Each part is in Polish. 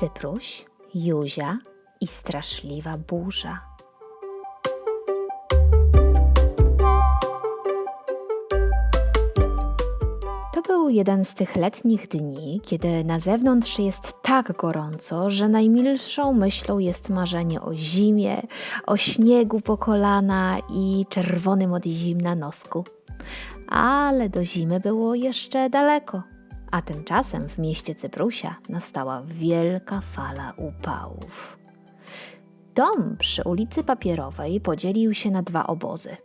Cypruś, Juzia i straszliwa burza. To był jeden z tych letnich dni, kiedy na zewnątrz jest tak gorąco, że najmilszą myślą jest marzenie o zimie, o śniegu po kolana i czerwonym od zimna nosku. Ale do zimy było jeszcze daleko. A tymczasem w mieście Cyprusia nastała wielka fala upałów. Dom przy ulicy Papierowej podzielił się na dwa obozy.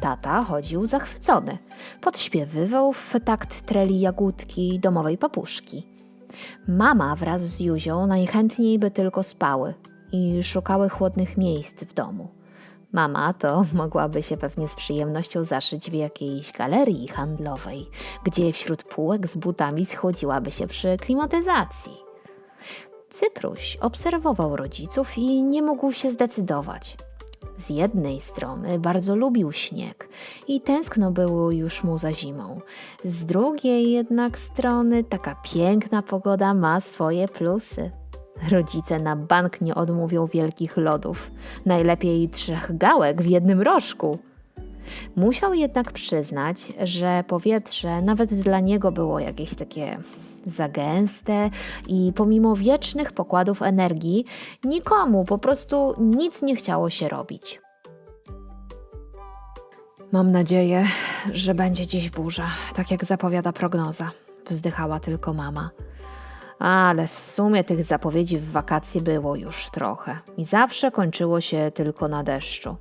Tata chodził zachwycony. Podśpiewywał w takt treli jagódki domowej papuszki. Mama wraz z Juzią najchętniej by tylko spały i szukały chłodnych miejsc w domu. Mama to mogłaby się pewnie z przyjemnością zaszyć w jakiejś galerii handlowej, gdzie wśród półek z butami schodziłaby się przy klimatyzacji. Cypruś obserwował rodziców i nie mógł się zdecydować. Z jednej strony bardzo lubił śnieg i tęskno było już mu za zimą. Z drugiej jednak strony taka piękna pogoda ma swoje plusy. Rodzice na bank nie odmówią wielkich lodów, najlepiej trzech gałek w jednym rożku. Musiał jednak przyznać, że powietrze nawet dla niego było jakieś takie za gęste i pomimo wiecznych pokładów energii, nikomu po prostu nic nie chciało się robić. Mam nadzieję, że będzie dziś burza, tak jak zapowiada prognoza, wzdychała tylko mama. Ale w sumie tych zapowiedzi w wakacje było już trochę i zawsze kończyło się tylko na deszczu.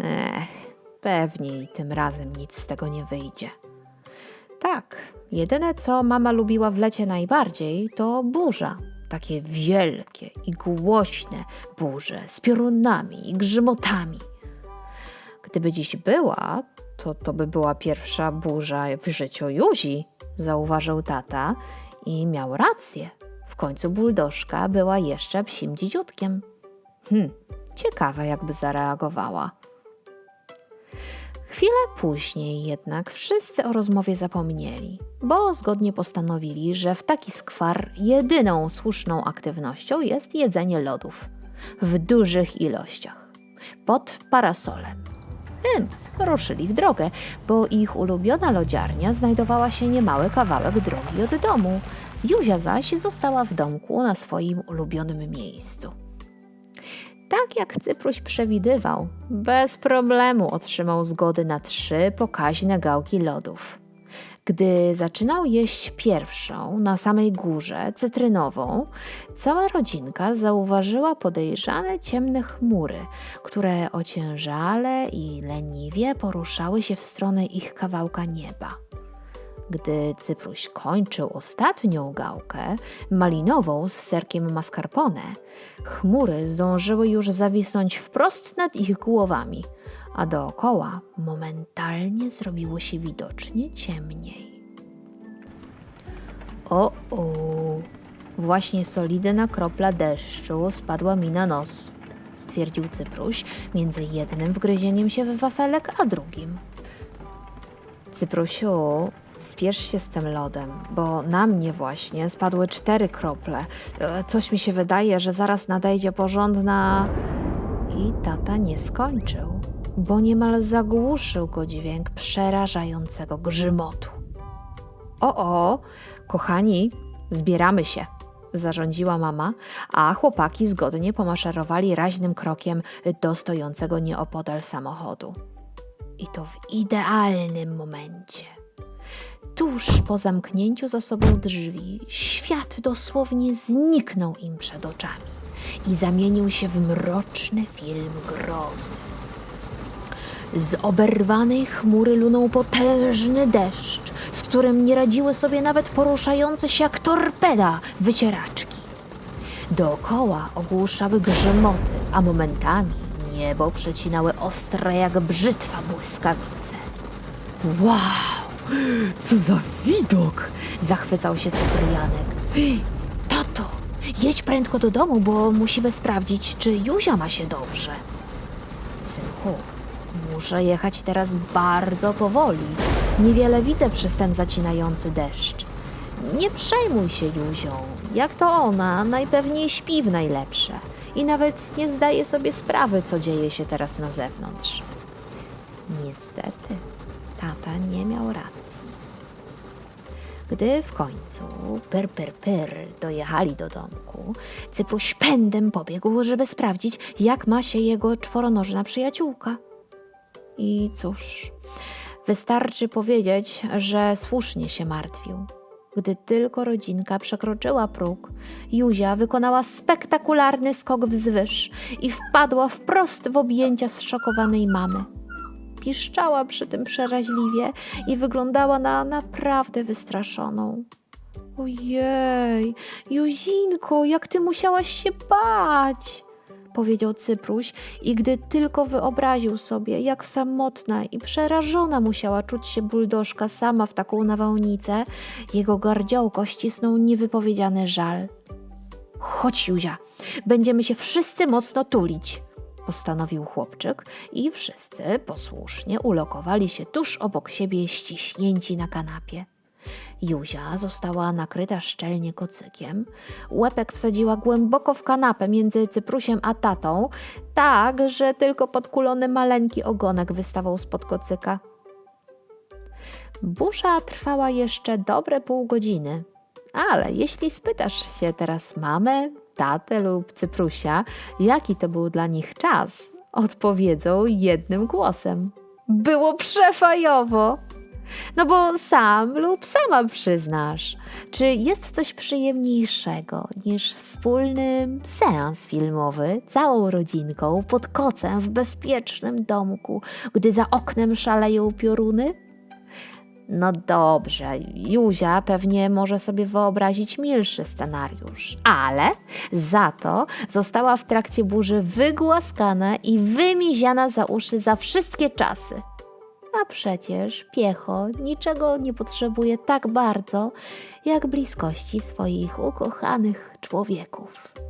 Ech, pewnie i tym razem nic z tego nie wyjdzie. Tak, jedyne co mama lubiła w lecie najbardziej to burza. Takie wielkie i głośne burze z piorunami i grzmotami. Gdyby dziś była, to to by była pierwsza burza w życiu Juzi, zauważył tata i miał rację. W końcu buldożka była jeszcze psim dzidziutkiem. Hm, ciekawe jakby zareagowała. Chwilę później jednak wszyscy o rozmowie zapomnieli, bo zgodnie postanowili, że w taki skwar jedyną słuszną aktywnością jest jedzenie lodów w dużych ilościach pod parasolem. Więc ruszyli w drogę, bo ich ulubiona lodziarnia znajdowała się niemały kawałek drogi od domu. Juzia zaś została w domku na swoim ulubionym miejscu. Tak jak Cypruś przewidywał, bez problemu otrzymał zgody na trzy pokaźne gałki lodów. Gdy zaczynał jeść pierwszą, na samej górze, cytrynową, cała rodzinka zauważyła podejrzane ciemne chmury, które ociężale i leniwie poruszały się w stronę ich kawałka nieba. Gdy Cypruś kończył ostatnią gałkę, malinową z serkiem mascarpone, chmury zdążyły już zawisnąć wprost nad ich głowami, a dookoła momentalnie zrobiło się widocznie ciemniej. O, o, właśnie solidna kropla deszczu spadła mi na nos, stwierdził Cypruś między jednym wgryzieniem się w wafelek, a drugim. Cyprusiu, spiesz się z tym lodem, bo na mnie właśnie spadły cztery krople. E, Coś mi się wydaje, że zaraz nadejdzie porządna. I tata nie skończył, bo niemal zagłuszył go dźwięk przerażającego grzymotu. O, o, kochani, zbieramy się, zarządziła mama, a chłopaki zgodnie pomaszerowali raźnym krokiem do stojącego nieopodal samochodu. I to w idealnym momencie. Tuż po zamknięciu za sobą drzwi, świat dosłownie zniknął im przed oczami i zamienił się w mroczny film grozy. Z oberwanej chmury lunął potężny deszcz, z którym nie radziły sobie nawet poruszające się jak torpeda wycieraczki. Dookoła ogłuszały grzymoty, a momentami niebo przecinały ostre jak brzytwa błyskawice. Wow, co za widok! Zachwycał się Cyprianek. Tato, jedź prędko do domu, bo musimy sprawdzić, czy Juzia ma się dobrze. Synku, muszę jechać teraz bardzo powoli. Niewiele widzę przez ten zacinający deszcz. Nie przejmuj się Juzią. Jak to ona, najpewniej śpi w najlepsze i nawet nie zdaje sobie sprawy, co dzieje się teraz na zewnątrz. Niestety, tata nie miał racji. Gdy w końcu pyr, pyr, pyr dojechali do domku, Cypruś pędem pobiegł, żeby sprawdzić, jak ma się jego czworonożna przyjaciółka. I cóż, wystarczy powiedzieć, że słusznie się martwił. Gdy tylko rodzinka przekroczyła próg, Juzia wykonała spektakularny skok wzwyż i wpadła wprost w objęcia zszokowanej mamy. Piszczała przy tym przeraźliwie i wyglądała na naprawdę wystraszoną. Ojej, Juzinko, jak ty musiałaś się bać! powiedział Cypruś i gdy tylko wyobraził sobie, jak samotna i przerażona musiała czuć się buldożka sama w taką nawałnicę, jego gardziołko ścisnął niewypowiedziany żal. Chodź, Juzia, będziemy się wszyscy mocno tulić, postanowił chłopczyk i wszyscy posłusznie ulokowali się tuż obok siebie ściśnięci na kanapie. Juzia została nakryta szczelnie kocykiem. Łepek wsadziła głęboko w kanapę między Cyprusiem a tatą, tak, że tylko podkulony maleńki ogonek wystawał spod kocyka. Burza trwała jeszcze dobre pół godziny, ale jeśli spytasz się teraz mamę, tatę lub Cyprusia, jaki to był dla nich czas, odpowiedzą jednym głosem. Było przefajowo! No bo sam lub sama przyznasz, czy jest coś przyjemniejszego niż wspólny seans filmowy całą rodzinką pod kocem w bezpiecznym domku, gdy za oknem szaleją pioruny? No dobrze, Juzia pewnie może sobie wyobrazić milszy scenariusz, ale za to została w trakcie burzy wygłaskana i wymiziana za uszy za wszystkie czasy. A przecież piecho niczego nie potrzebuje tak bardzo, jak bliskości swoich ukochanych człowieków.